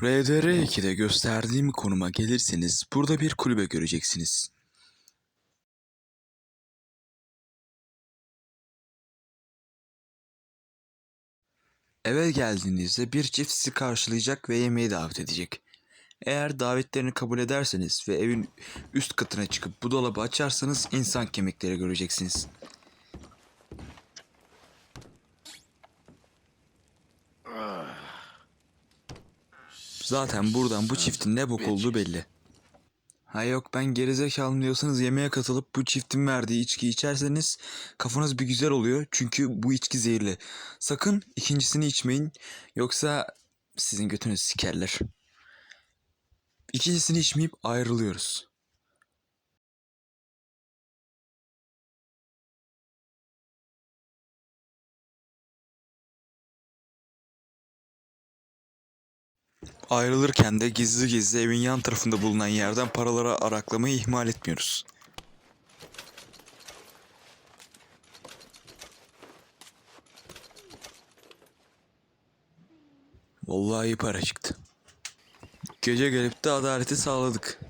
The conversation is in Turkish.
RDR2'de gösterdiğim konuma gelirseniz burada bir kulübe göreceksiniz. Eve geldiğinizde bir çift sizi karşılayacak ve yemeğe davet edecek. Eğer davetlerini kabul ederseniz ve evin üst katına çıkıp bu dolabı açarsanız insan kemikleri göreceksiniz. Zaten buradan bu çiftin ne bok olduğu belli. Ha yok ben gerizekalım diyorsanız yemeğe katılıp bu çiftin verdiği içkiyi içerseniz kafanız bir güzel oluyor. Çünkü bu içki zehirli. Sakın ikincisini içmeyin yoksa sizin götünüzü sikerler. İkincisini içmeyip ayrılıyoruz. Ayrılırken de gizli gizli evin yan tarafında bulunan yerden paraları araklamayı ihmal etmiyoruz. Vallahi iyi para çıktı. Gece gelip de adaleti sağladık.